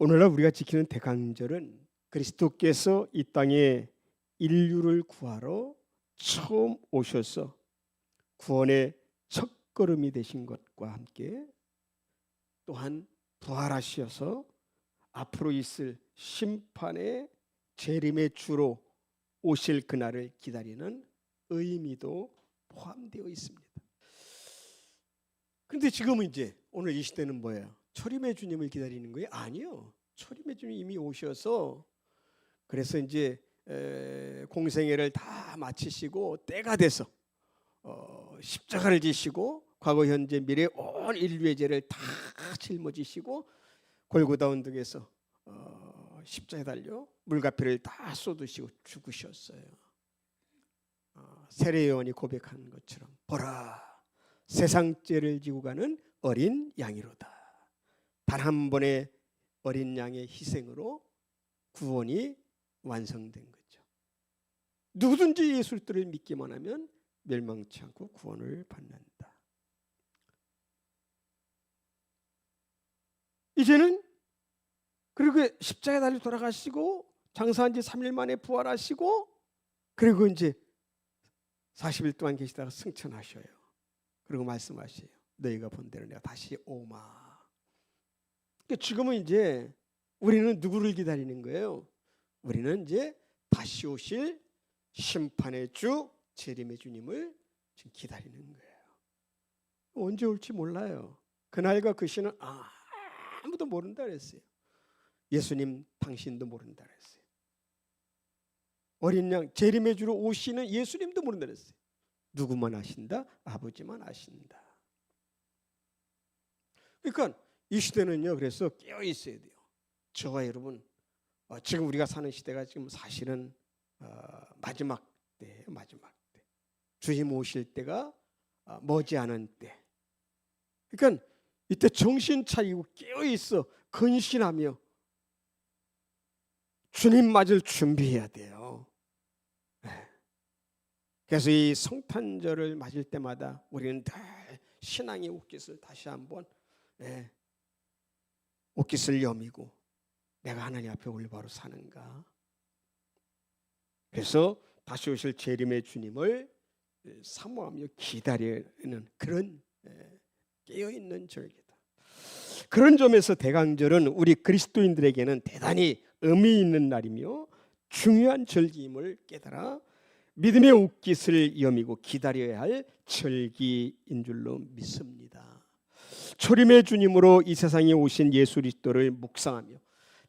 오늘날 우리가 지키는 대강절은 그리스도께서 이 땅에 인류를 구하러 처음 오셔서 구원의 첫 걸음이 되신 것과 함께 또한 부활하셔서 앞으로 있을 심판의 재림의 주로 오실 그날을 기다리는 의미도 포함되어 있습니다. 근데 지금은 이제 오늘 이 시대는 뭐예요? 초림의 주님을 기다리는 거예요? 아니요. 초림의 주님 이미 오셔서 그래서 이제 에, 공생애를 다 마치시고 때가 돼서 어, 십자가를 지시고 과거 현재 미래 온 인류의 죄를 다 짊어지시고 골고다 언덕에서 어, 십자에 달려 물과 피를 다 쏟으시고 죽으셨어요. 어, 세례요한이 고백한 것처럼 보라 세상 죄를 지고 가는 어린 양이로다. 단 한 번의 어린 양의 희생으로 구원이 완성된 거죠. 누구든지 예수를 믿기만 하면 멸망치 않고 구원을 받는다. 이제는 그리고 십자가에 달려 돌아가시고 장사한 지 3일 만에 부활하시고 그리고 이제 40일 동안 계시다가 승천하셔요. 그리고 말씀하셔요. 너희가 본 대로 내가 다시 오마. 그러니까 지금은 이제 우리는 누구를 기다리는 거예요? 우리는 이제 다시 오실 심판의 주 재림의 주님을 지금 기다리는 거예요. 언제 올지 몰라요. 그날과 그 시는 아무도 모른다 그랬어요. 예수님 당신도 모른다 그랬어요. 어린 양 재림의 주로 오시는 예수님도 모른다 그랬어요. 누구만 아신다? 아버지만 아신다. 그러니까 이 시대는요. 그래서 깨어 있어야 돼요. 저와 여러분 어, 지금 우리가 사는 시대가 지금 사실은 어, 마지막 때예요. 마지막 때. 주님 오실 때가 어, 머지않은 때. 그러니까 이때 정신 차리고 깨어 있어 근신하며 주님 맞을 준비해야 돼요. 네. 그래서 이 성탄절을 맞을 때마다 우리는 늘 신앙의 옷깃을 다시 한번 네. 옷깃을 여미고 내가 하나님 앞에 올바로 사는가. 그래서 다시 오실 재림의 주님을 사모하며 기다리는 그런 깨어 있는 절기다. 그런 점에서 대강절은 우리 그리스도인들에게는 대단히 의미 있는 날이며 중요한 절기임을 깨달아 믿음의 옷깃을 여미고 기다려야 할 절기인 줄로 믿습니다. 초림의 주님으로 이 세상에 오신 예수 그리스도를 묵상하며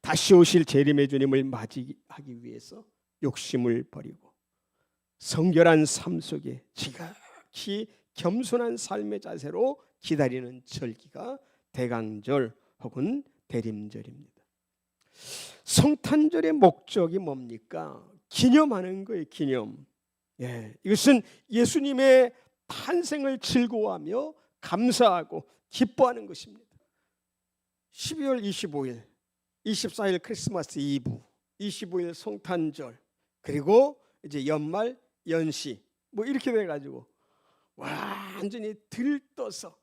다시 오실 재림의 주님을 맞이하기 위해서 욕심을 버리고 성결한 삶 속에 지극히 겸손한 삶의 자세로 기다리는 절기가 대강절 혹은 대림절입니다. 성탄절의 목적이 뭡니까? 기념하는 거예요, 기념. 예, 이것은 예수님의 탄생을 즐거워하며 감사하고 기뻐하는 것입니다. 12월 25일 24일 크리스마스 이브, 25일 성탄절, 그리고 이제 연말 연시 뭐 이렇게 돼 가지고 완전히 들떠서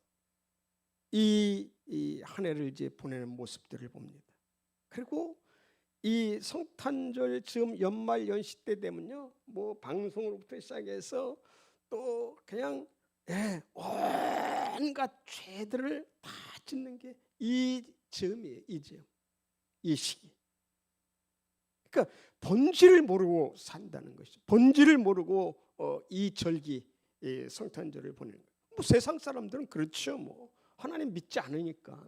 이한 해를 이제 보내는 모습들을 봅니다. 그리고 이 성탄절 즈음 연말 연시 때 되면요, 뭐 방송으로부터 시작해서 또 그냥 예, 온갖 죄들을 다 짓는 게이 즈음이에요, 이 즈음. 이 시기. 그러니까 본질을 모르고 산다는 것이죠. 본질을 모르고 어, 이 절기 이 성탄절을 보내는 거예요. 뭐 세상 사람들은 그렇죠. 뭐 하나님 믿지 않으니까.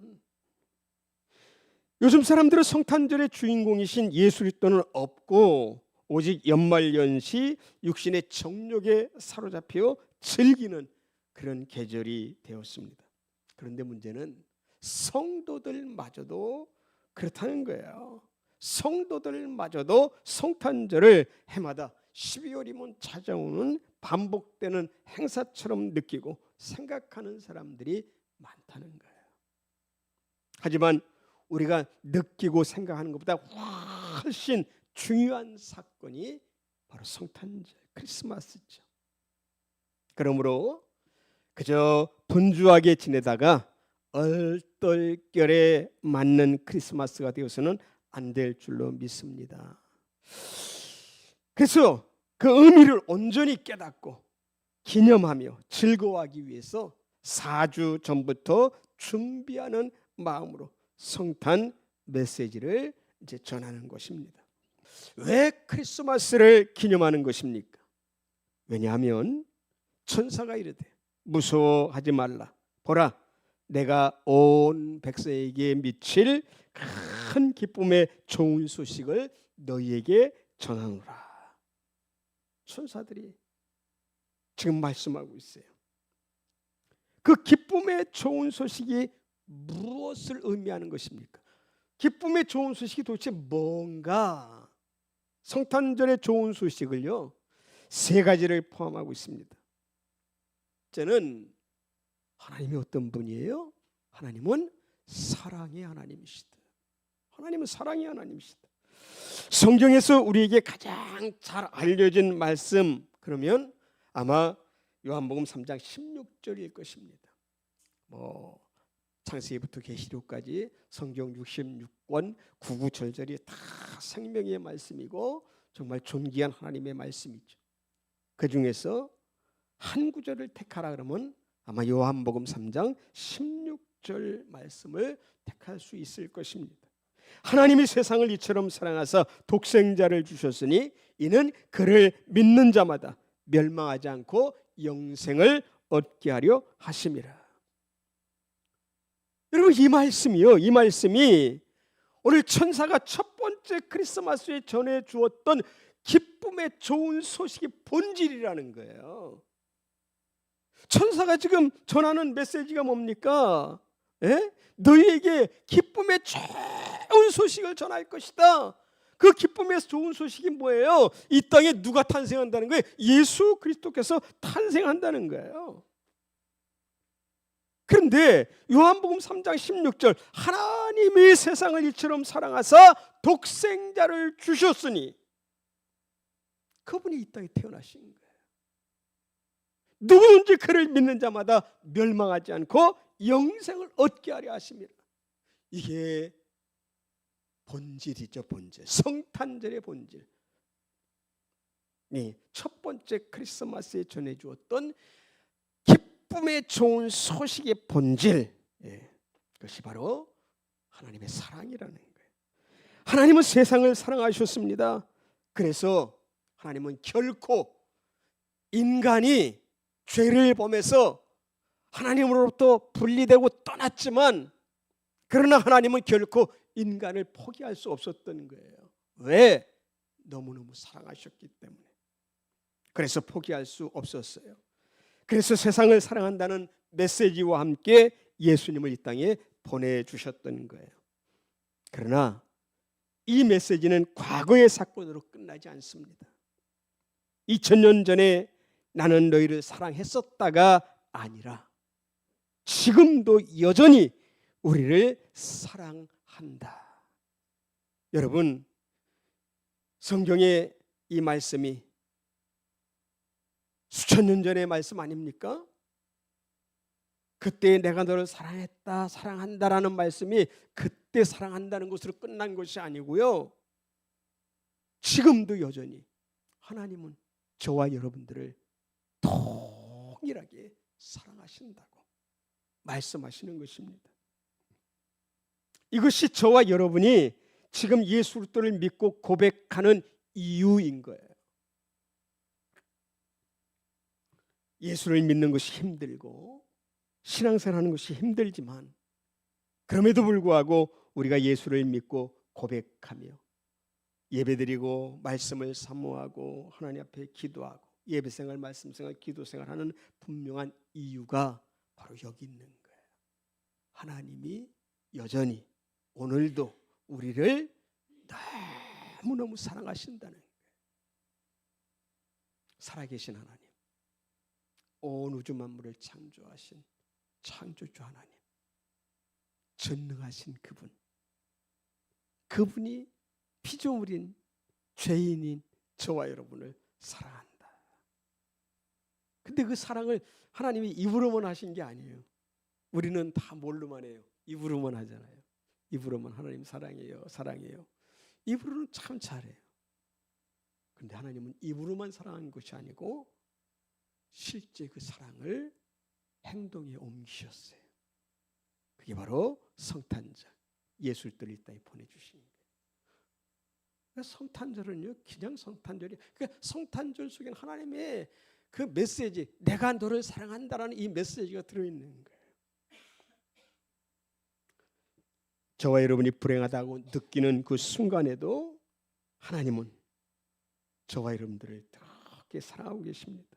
요즘 사람들은 성탄절의 주인공이신 예수 그리스도는 없고 오직 연말연시 육신의 정욕에 사로잡혀 즐기는 그런 계절이 되었습니다. 그런데 문제는 성도들마저도 그렇다는 거예요. 성도들마저도 성탄절을 해마다 12월이면 찾아오는 반복되는 행사처럼 느끼고 생각하는 사람들이 많다는 거예요. 하지만 우리가 느끼고 생각하는 것보다 훨씬 중요한 사건이 바로 성탄절, 크리스마스죠. 그러므로 그저 분주하게 지내다가 얼떨결에 맞는 크리스마스가 되어서는 안 될 줄로 믿습니다. 그래서 그 의미를 온전히 깨닫고 기념하며 즐거워하기 위해서 4주 전부터 준비하는 마음으로 성탄 메시지를 이제 전하는 것입니다. 왜 크리스마스를 기념하는 것입니까? 왜냐하면 천사가 이르되 무서워하지 말라. 보라, 내가 온 백성에게 미칠 큰 기쁨의 좋은 소식을 너희에게 전하노라. 천사들이 지금 말씀하고 있어요. 그 기쁨의 좋은 소식이 무엇을 의미하는 것입니까? 기쁨의 좋은 소식이 도대체 뭔가? 성탄절의 좋은 소식을요 세 가지를 포함하고 있습니다. 저는 하나님이 어떤 분이에요? 하나님은 사랑의 하나님이시다. 하나님은 사랑의 하나님이시다. 성경에서 우리에게 가장 잘 알려진 말씀 그러면 아마 요한복음 3장 16절일 것입니다. 뭐 창세기부터 계시록까지 성경 66권 구구절절이 다 생명의 말씀이고 정말 존귀한 하나님의 말씀이죠. 그 중에서 한 구절을 택하라 그러면 아마 요한복음 3장 16절 말씀을 택할 수 있을 것입니다. 하나님이 세상을 이처럼 사랑하사 독생자를 주셨으니 이는 그를 믿는 자마다 멸망하지 않고 영생을 얻게 하려 하심이라. 여러분 이 말씀이요. 이 말씀이 오늘 천사가 첫 번째 크리스마스에 전해 주었던 기쁨의 좋은 소식이 본질이라는 거예요. 천사가 지금 전하는 메시지가 뭡니까? 예? 너희에게 기쁨의 좋은 소식을 전할 것이다. 그 기쁨의 좋은 소식이 뭐예요? 이 땅에 누가 탄생한다는 거예요? 예수 그리스도께서 탄생한다는 거예요. 그런데 요한복음 3장 16절 하나님이 세상을 이처럼 사랑하사 독생자를 주셨으니 그분이 이 땅에 태어나신 거예요. 누구든지 그를 믿는 자마다 멸망하지 않고 영생을 얻게 하려 하십니다. 이게 본질이죠, 본질. 성탄절의 본질. 네, 첫 번째 크리스마스에 전해 주었던 기쁨의 좋은 소식의 본질. 예, 그것이 바로 하나님의 사랑이라는. 하나님은 세상을 사랑하셨습니다. 그래서 하나님은 결코 인간이 죄를 범해서 하나님으로부터 분리되고 떠났지만 그러나 하나님은 결코 인간을 포기할 수 없었던 거예요. 왜? 너무너무 사랑하셨기 때문에. 그래서 포기할 수 없었어요. 그래서 세상을 사랑한다는 메시지와 함께 예수님을 이 땅에 보내주셨던 거예요. 그러나 이 메시지는 과거의 사건으로 끝나지 않습니다. 2000년 전에 나는 너희를 사랑했었다가 아니라 지금도 여전히 우리를 사랑한다. 여러분 성경의 이 말씀이 수천 년 전의 말씀 아닙니까? 그때 내가 너를 사랑했다, 사랑한다라는 말씀이 그때 사랑한다는 것으로 끝난 것이 아니고요. 지금도 여전히 하나님은 저와 여러분들을 동일하게 사랑하신다고 말씀하시는 것입니다. 이것이 저와 여러분이 지금 예수 그리스도를 믿고 고백하는 이유인 거예요. 예수를 믿는 것이 힘들고 신앙생활하는 것이 힘들지만 그럼에도 불구하고 우리가 예수를 믿고 고백하며 예배드리고 말씀을 사모하고 하나님 앞에 기도하고 예배생활, 말씀생활, 기도생활 하는 분명한 이유가 바로 여기 있는 거예요. 하나님이 여전히 오늘도 우리를 너무너무 사랑하신다는. 살아계신 하나님. 온 우주 만물을 창조하신 창조주 하나님. 전능하신 그분. 그분이 피조물인 죄인인 저와 여러분을 사랑한다. 근데 그 사랑을 하나님이 입으로만 하신 게 아니에요. 우리는 다 뭘로만 해요? 입으로만 하잖아요. 입으로만 하나님 사랑해요, 사랑해요. 입으로는 참 잘해요. 그런데 하나님은 입으로만 사랑하는 것이 아니고 실제 그 사랑을 행동에 옮기셨어요. 그게 바로 성탄절, 예술들을 이 땅에 보내주신 거예요. 그러니까 성탄절은요, 그냥 성탄절이. 그러니까 성탄절 속에는 하나님의 그 메시지, 내가 너를 사랑한다라는 이 메시지가 들어있는 거예요. 저와 여러분이 불행하다고 느끼는 그 순간에도 하나님은 저와 여러분들을 그렇게 사랑하고 계십니다.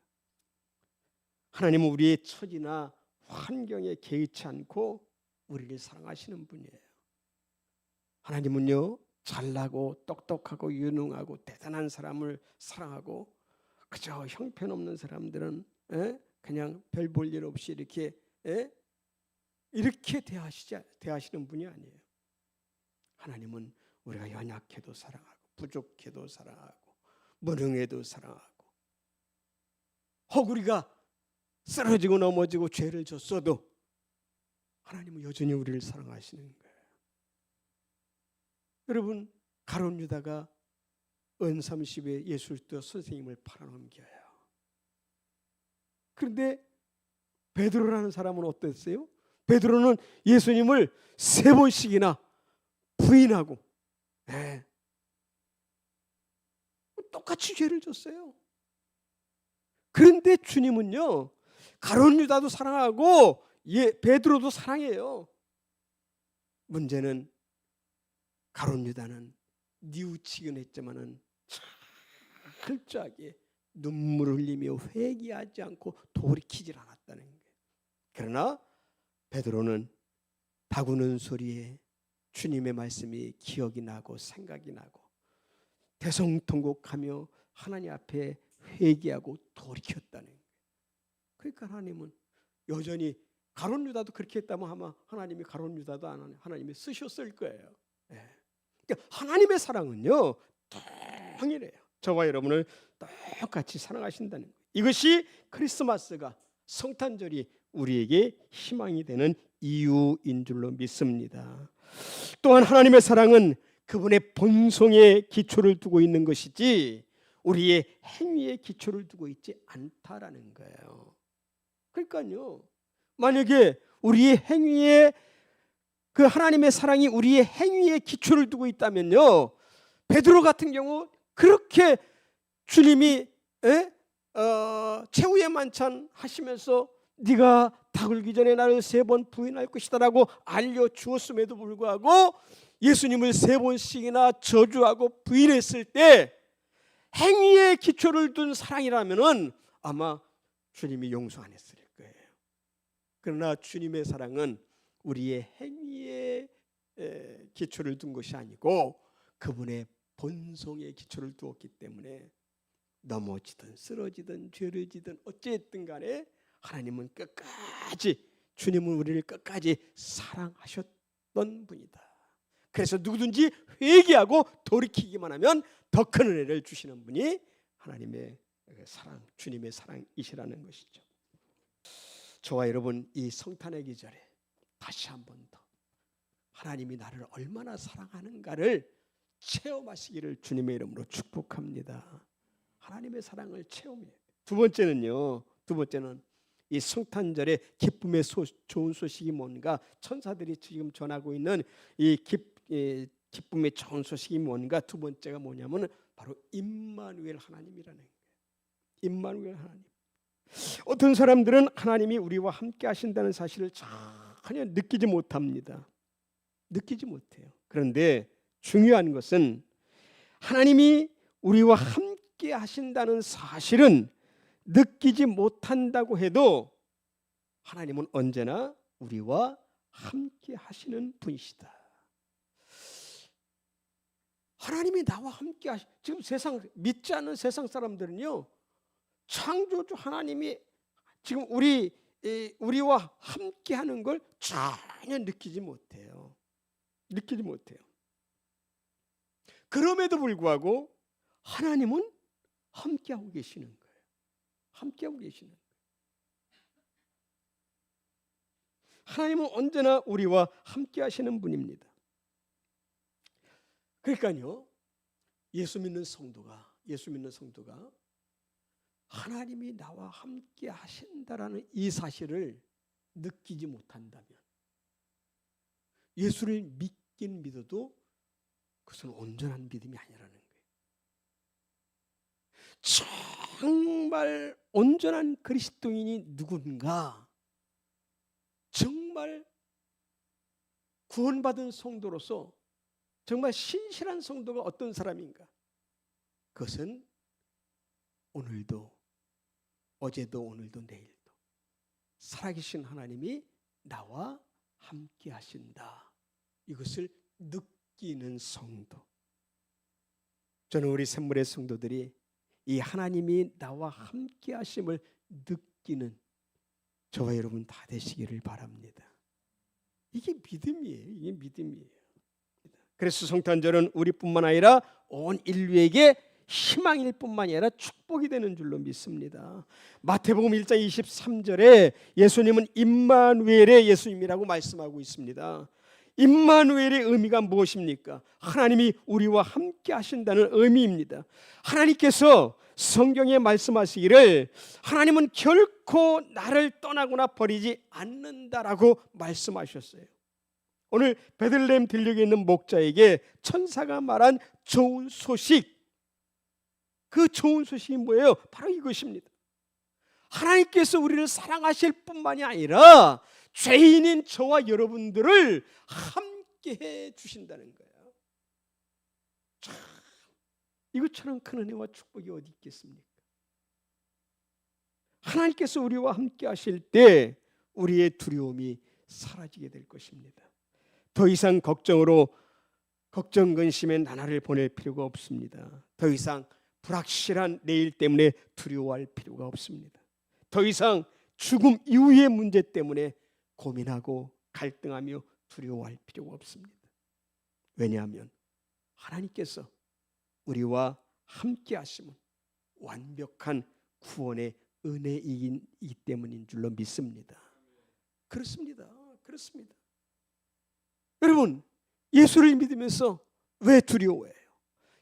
하나님은 우리의 처지나 환경에 개의치 않고 우리를 사랑하시는 분이에요. 하나님은요 잘나고 똑똑하고 유능하고 대단한 사람을 사랑하고 그저 형편없는 사람들은 에? 그냥 별 볼 일 없이 이렇게 에? 이렇게 대하시지 대하시는 분이 아니에요. 하나님은 우리가 연약해도 사랑하고 부족해도 사랑하고 무능해도 사랑하고 혹 우리가 쓰러지고 넘어지고 죄를 졌어도 하나님은 여전히 우리를 사랑하시는 거예요. 여러분 가론 유다가 은삼십에 예술도 선생님을 팔아넘겨요. 그런데 베드로라는 사람은 어땠어요? 베드로는 예수님을 세 번씩이나 부인하고 예. 똑같이 죄를 졌어요. 그런데 주님은요 가론 유다도 사랑하고 예, 베드로도 사랑해요. 문제는 가론 유다는 뉘우치긴 했지만은 철저하게 눈물을 흘리며 회개하지 않고 돌이키질 않았다는 거예요. 그러나 베드로는 다구는 소리에 주님의 말씀이 기억이 나고 생각이 나고 대성통곡하며 하나님 앞에 회개하고 돌이켰다는 거예요. 그러니까 하나님은 여전히 가론 유다도 그렇게 했다면 아마 하나님이 가론 유다도 안. 하나님이 쓰셨을 거예요. 예. 그러니까 하나님의 사랑은요 동일해요. 저와 여러분을 똑같이 사랑하신다는 거예요. 이것이 크리스마스가 성탄절이 우리에게 희망이 되는 이유인 줄로 믿습니다. 또한 하나님의 사랑은 그분의 본성의 기초를 두고 있는 것이지 우리의 행위의 기초를 두고 있지 않다라는 거예요. 그러니까요. 만약에 우리의 행위에 그 하나님의 사랑이 우리의 행위에 기초를 두고 있다면요. 베드로 같은 경우 그렇게 주님이 에? 어, 최후의 만찬 하시면서 네가 닭을기 전에 나를 세 번 부인할 것이다라고 알려 주었음에도 불구하고 예수님을 세 번씩이나 저주하고 부인했을 때 행위에 기초를 둔 사랑이라면은 아마 주님이 용서 안 했을 거예요. 그러나 주님의 사랑은 우리의 행위에 기초를 둔 것이 아니고 그분의 본성의 기초를 두었기 때문에 넘어지든 쓰러지든 죄를 지든 어찌했든 간에 하나님은 끝까지 주님은 우리를 끝까지 사랑하셨던 분이다. 그래서 누구든지 회개하고 돌이키기만 하면 더 큰 은혜를 주시는 분이 하나님의 사랑, 주님의 사랑이시라는 것이죠. 저와 여러분 이 성탄의 계절에 다시 한 번 더 하나님이 나를 얼마나 사랑하는가를 체험하시기를 주님의 이름으로 축복합니다. 하나님의 사랑을 체험해. 두 번째는요. 두 번째는 이 성탄절의 기쁨의 소, 좋은 소식이 뭔가 천사들이 지금 전하고 있는 이, 기, 이 기쁨의 좋은 소식이 뭔가 두 번째가 뭐냐면 바로 임마누엘 하나님이라는 거예요. 임마누엘 하나님. 어떤 사람들은 하나님이 우리와 함께 하신다는 사실을 전혀 느끼지 못합니다. 느끼지 못해요. 그런데 중요한 것은 하나님이 우리와 함께 하신다는 사실은 느끼지 못한다고 해도 하나님은 언제나 우리와 함께 하시는 분이시다. 하나님이 나와 함께 하시. 지금 세상 믿지 않는 세상 사람들은요. 창조주 하나님이 지금 우리 우리와 함께 하는 걸 전혀 느끼지 못해요. 느끼지 못해요. 그럼에도 불구하고 하나님은 함께하고 계시는 거예요. 함께하고 계시는 거예요. 하나님은 언제나 우리와 함께 하시는 분입니다. 그러니까요. 예수 믿는 성도가 예수 믿는 성도가 하나님이 나와 함께 하신다라는 이 사실을 느끼지 못한다면 예수를 믿긴 믿어도 그것은 온전한 믿음이 아니라는 거예요. 정말 온전한 그리스도인이 누군가 정말 구원받은 성도로서 정말 신실한 성도가 어떤 사람인가? 그것은 오늘도 어제도 오늘도 내일도 살아계신 하나님이 나와 함께 하신다. 이것을 느끼 는 성도. 저는 우리 샘물의 성도들이 이 하나님이 나와 함께 하심을 느끼는 저와 여러분 다 되시기를 바랍니다. 이게 믿음이에요. 이게 믿음이에요. 그래서 성탄절은 우리뿐만 아니라 온 인류에게 희망일 뿐만이 아니라 축복이 되는 줄로 믿습니다. 마태복음 1장 23절에 예수님은 임마누엘의 예수님이라고 말씀하고 있습니다. 임마누엘의 의미가 무엇입니까? 하나님이 우리와 함께 하신다는 의미입니다. 하나님께서 성경에 말씀하시기를 하나님은 결코 나를 떠나거나 버리지 않는다라고 말씀하셨어요. 오늘 베들레헴 들녘에 있는 목자에게 천사가 말한 좋은 소식 그 좋은 소식이 뭐예요? 바로 이것입니다. 하나님께서 우리를 사랑하실 뿐만이 아니라 죄인인 저와 여러분들을 함께 해 주신다는 거예요. 참 이것처럼 큰 은혜와 축복이 어디 있겠습니까? 하나님께서 우리와 함께 하실 때 우리의 두려움이 사라지게 될 것입니다. 더 이상 걱정으로 걱정 근심에 나날을 보낼 필요가 없습니다. 더 이상 불확실한 내일 때문에 두려워할 필요가 없습니다. 더 이상 죽음 이후의 문제 때문에 고민하고 갈등하며 두려워할 필요가 없습니다. 왜냐하면 하나님께서 우리와 함께 하심은 완벽한 구원의 은혜이기 때문인 줄로 믿습니다. 그렇습니다. 그렇습니다. 여러분, 예수를 믿으면서 왜 두려워해요?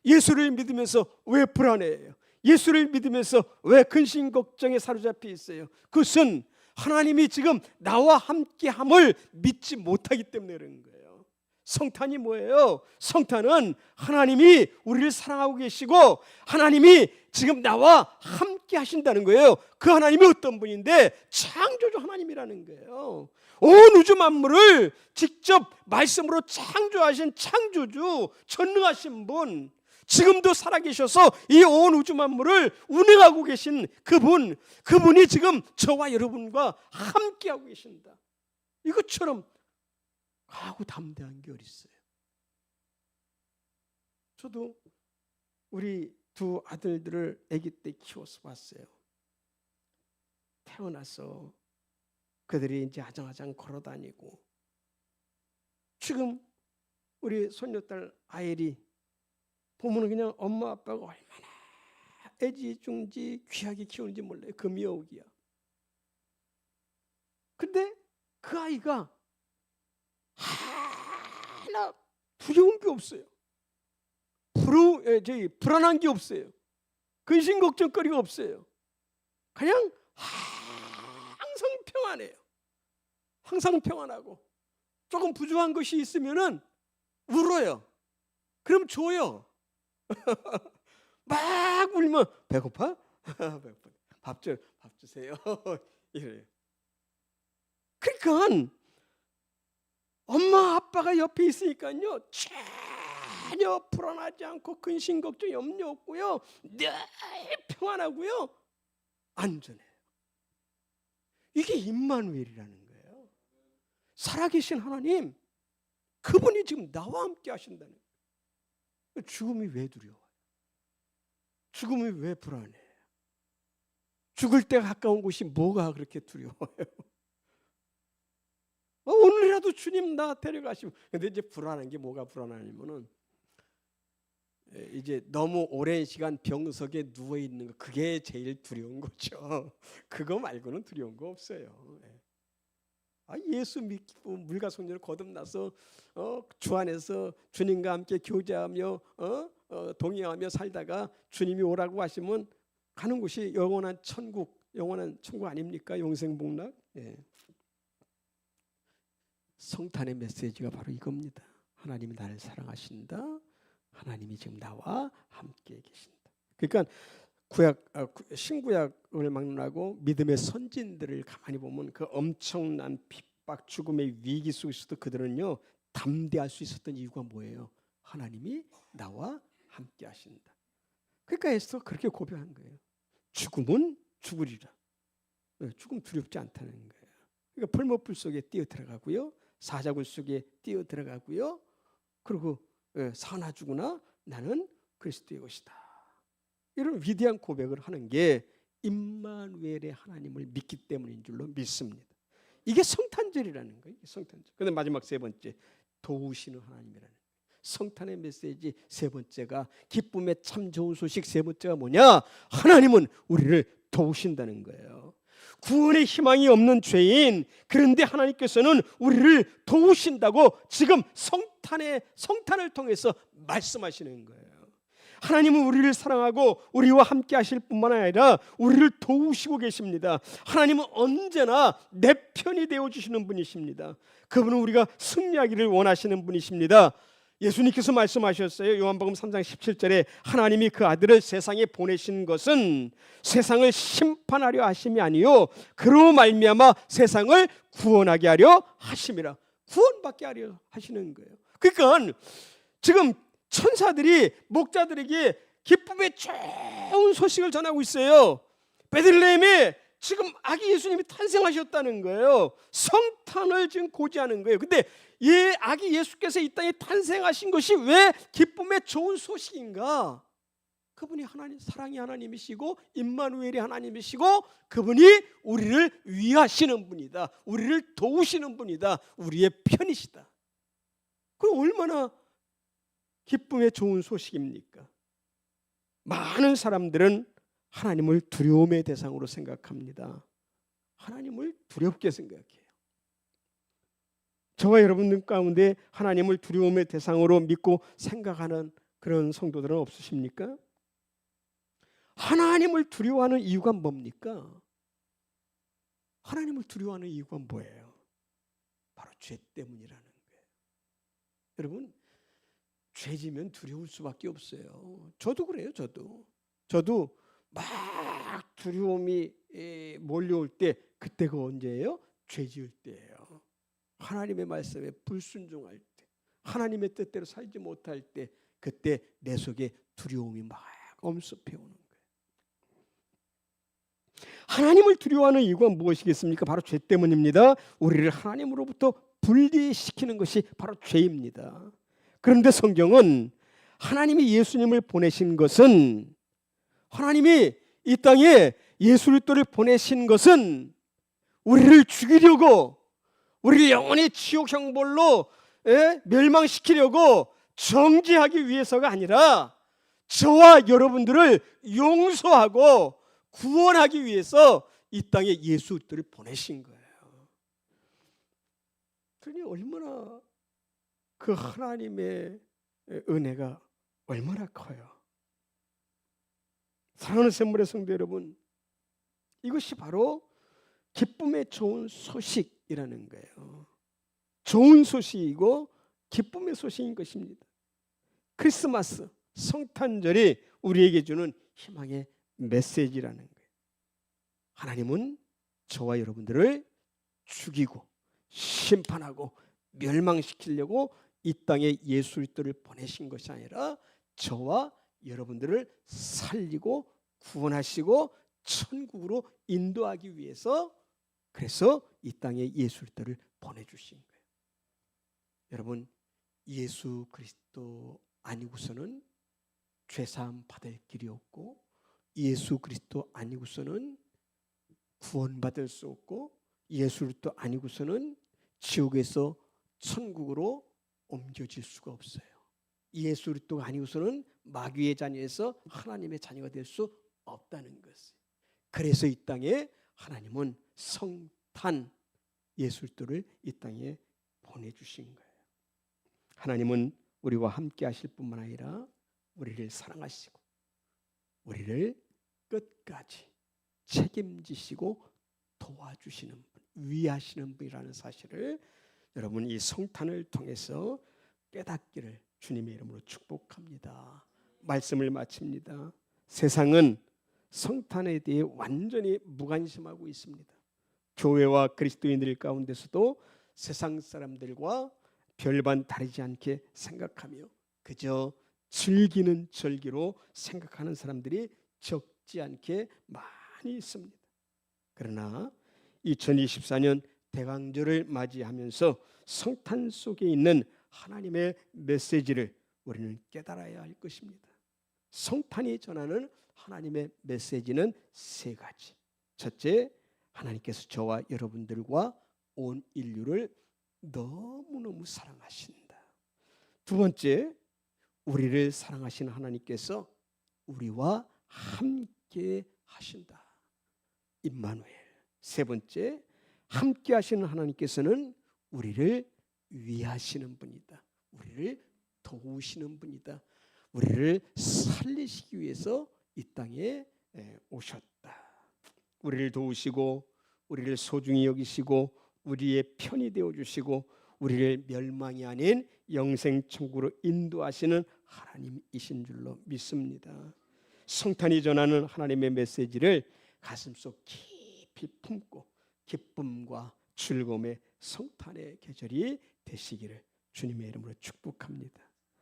예수를 믿으면서 왜 불안해해요? 예수를 믿으면서 왜 근심 걱정에 사로잡혀 있어요? 그것은 하나님이 지금 나와 함께함을 믿지 못하기 때문에 그런 거예요. 성탄이 뭐예요? 성탄은 하나님이 우리를 사랑하고 계시고 하나님이 지금 나와 함께 하신다는 거예요. 그 하나님이 어떤 분인데 창조주 하나님이라는 거예요. 온 우주 만물을 직접 말씀으로 창조하신 창조주 전능하신 분 지금도 살아계셔서 이 온 우주 만물을 운행하고 계신 그분, 그분이 지금 저와 여러분과 함께하고 계신다. 이것처럼 하고 담대한 게 어딨어요? 저도 우리 두 아들들을 아기 때 키워서 봤어요. 태어나서 그들이 이제 아장아장 걸어다니고 지금 우리 손녀딸 아엘이 보면 그냥 엄마 아빠가 얼마나 애지중지 귀하게 키우는지 몰라요. 그 미역이야. 근데 그 아이가 하나 두려운 게 없어요. 불우, 에, 저기 불안한 게 없어요. 근심 걱정거리가 없어요. 그냥 항상 평안해요. 항상 평안하고 조금 부족한 것이 있으면은 울어요. 그럼 줘요. 막 울면 배고파? 배고파. 밥 줘, 밥 주세요. 이래요. 그러니까 엄마 아빠가 옆에 있으니까요 전혀 불안하지 않고 근심 걱정 염려 없고요 늘 평안하고요 안전해요. 이게 임마누엘이라는 거예요. 살아계신 하나님 그분이 지금 나와 함께 하신다는 거예요. 죽음이 왜 두려워요? 죽음이 왜 불안해? 죽을 때 가까운 곳이 뭐가 그렇게 두려워요? 어, 오늘이라도 주님 나 데려가시면 근데 이제 불안한 게 뭐가 불안하냐면은 이제 너무 오랜 시간 병석에 누워 있는 거 그게 제일 두려운 거죠. 그거 말고는 두려운 거 없어요. 아, 예수 믿고 물과 성령을 거듭나서 어, 주 안에서 주님과 함께 교제하며 어, 어, 동의하며 살다가 주님이 오라고 하시면 가는 곳이 영원한 천국, 영원한 천국 아닙니까? 영생 복락. 예. 성탄의 메시지가 바로 이겁니다. 하나님이 나를 사랑하신다. 하나님이 지금 나와 함께 계신다. 그러니까 구약 아, 구- 신구약을 막론하고 믿음의 선진들을 가만히 보면 그 엄청난 핍박 죽음의 위기 속에서도 그들은요 담대할 수 있었던 이유가 뭐예요? 하나님이 나와 함께 하신다. 그러니까 에스더 그렇게 고백한 거예요. 죽음은 죽으리라. 네, 죽음 두렵지 않다는 거예요. 그러니까 풀무불 속에 뛰어 들어가고요. 사자굴 속에 뛰어 들어가고요. 그리고 예, 사나 죽으나 나는 그리스도의 것이다. 이런 위대한 고백을 하는 게 임마누엘의 하나님을 믿기 때문인 줄로 믿습니다. 이게 성탄절이라는 거예요. 성탄절. 근데 마지막 세 번째 도우시는 하나님이라는. 성탄의 메시지 세 번째가 기쁨의 참 좋은 소식 세 번째가 뭐냐? 하나님은 우리를 도우신다는 거예요. 구원의 희망이 없는 죄인 그런데 하나님께서는 우리를 도우신다고 지금 성탄의 성탄을 통해서 말씀하시는 거예요. 하나님은 우리를 사랑하고 우리와 함께 하실 뿐만 아니라 우리를 도우시고 계십니다. 하나님은 언제나 내 편이 되어 주시는 분이십니다. 그분은 우리가 승리하기를 원하시는 분이십니다. 예수님께서 말씀하셨어요. 요한복음 3장 17절에 하나님이 그 아들을 세상에 보내신 것은 세상을 심판하려 하심이 아니요 그로 말미암아 세상을 구원하게 하려 하심이라. 구원받게 하려 하시는 거예요. 그러니까 지금 천사들이 목자들에게 기쁨의 좋은 소식을 전하고 있어요. 베들레헴에 지금 아기 예수님이 탄생하셨다는 거예요. 성탄을 지금 고지하는 거예요. 근데 이 아기 예수께서 이 땅에 탄생하신 것이 왜 기쁨의 좋은 소식인가? 그분이 하나님 사랑의 하나님이시고 임마누엘이 하나님이시고 그분이 우리를 위하시는 분이다. 우리를 도우시는 분이다. 우리의 편이시다. 그럼 얼마나 기쁨의 좋은 소식입니까? 많은 사람들은 하나님을 두려움의 대상으로 생각합니다. 하나님을 두렵게 생각해요. 저와 여러분들 가운데 하나님을 두려움의 대상으로 믿고 생각하는 그런 성도들은 없으십니까? 하나님을 두려워하는 이유가 뭡니까? 하나님을 두려워하는 이유가 뭐예요? 바로 죄 때문이라는 거예요. 여러분, 죄지면 두려울 수밖에 없어요. 저도 그래요, 저도. 저도 막 두려움이 에, 몰려올 때 그때가 언제예요? 죄지을 때예요. 하나님의 말씀에 불순종할 때, 하나님의 뜻대로 살지 못할 때, 그때 내 속에 두려움이 막 엄습해 오는. 하나님을 두려워하는 이유가 무엇이겠습니까? 바로 죄 때문입니다. 우리를 하나님으로부터 분리시키는 것이 바로 죄입니다. 그런데 성경은 하나님이 예수님을 보내신 것은 하나님이 이 땅에 예수 그리스도를 보내신 것은 우리를 죽이려고 우리를 영원히 지옥 형벌로 예? 멸망시키려고 정지하기 위해서가 아니라 저와 여러분들을 용서하고 구원하기 위해서 이 땅에 예수 그리스도를 보내신 거예요. 그러니 얼마나 그 하나님의 은혜가 얼마나 커요. 사랑하는 샘물의 성도 여러분, 이것이 바로 기쁨의 좋은 소식이라는 거예요. 좋은 소식이고 기쁨의 소식인 것입니다. 크리스마스, 성탄절이 우리에게 주는 희망의 메시지라는 거예요. 하나님은 저와 여러분들을 죽이고 심판하고 멸망시키려고 이 땅에 예수 그리스도를 보내신 것이 아니라 저와 여러분들을 살리고 구원하시고 천국으로 인도하기 위해서 그래서 이 땅에 예수 그리스도를 보내 주신 거예요. 여러분 예수 그리스도 아니고서는 죄 사함 받을 길이 없고 예수 그리스도 아니고서는 구원받을 수 없고 예수 그리스도 아니고서는 지옥에서 천국으로 옮겨질 수가 없어요. 예수 그리스도가 아니고서는 마귀의 자녀에서 하나님의 자녀가 될 수 없다는 것. 그래서 이 땅에 하나님은 성탄 예술들을 이 땅에 보내 주신 거예요. 하나님은 우리와 함께 하실 뿐만 아니라 우리를 사랑하시고 우리를 끝까지 책임지시고 도와주시는 분, 위하시는 분이라는 사실을 여러분 이 성탄을 통해서 깨닫기를 주님의 이름으로 축복합니다. 말씀을 마칩니다. 세상은 성탄에 대해 완전히 무관심하고 있습니다. 교회와 그리스도인들 가운데서도 세상 사람들과 별반 다르지 않게 생각하며 그저 즐기는 절기로 생각하는 사람들이 적지 않게 많이 있습니다. 그러나 2024년 대강절을 맞이하면서 성탄 속에 있는 하나님의 메시지를 우리는 깨달아야 할 것입니다. 성탄이 전하는 하나님의 메시지는 세 가지. 첫째, 하나님께서 저와 여러분들과 온 인류를 너무너무 사랑하신다. 두 번째, 우리를 사랑하시는 하나님께서 우리와 함께 하신다. 임마누엘. 세 번째, 함께 하시는 하나님께서는 우리를 위하시는 분이다. 우리를 도우시는 분이다. 우리를 살리시기 위해서 이 땅에 에, 오셨다. 우리를 도우시고 우리를 소중히 여기시고 우리의 편이 되어 주시고 우리를 멸망이 아닌 영생 천국으로 인도하시는 하나님이신 줄로 믿습니다. 성탄이 전하는 하나님의 메시지를 가슴속 깊이 품고 기쁨과 즐거움의 성탄의 계절이 되시기를 주님의 이름으로 축복합니다.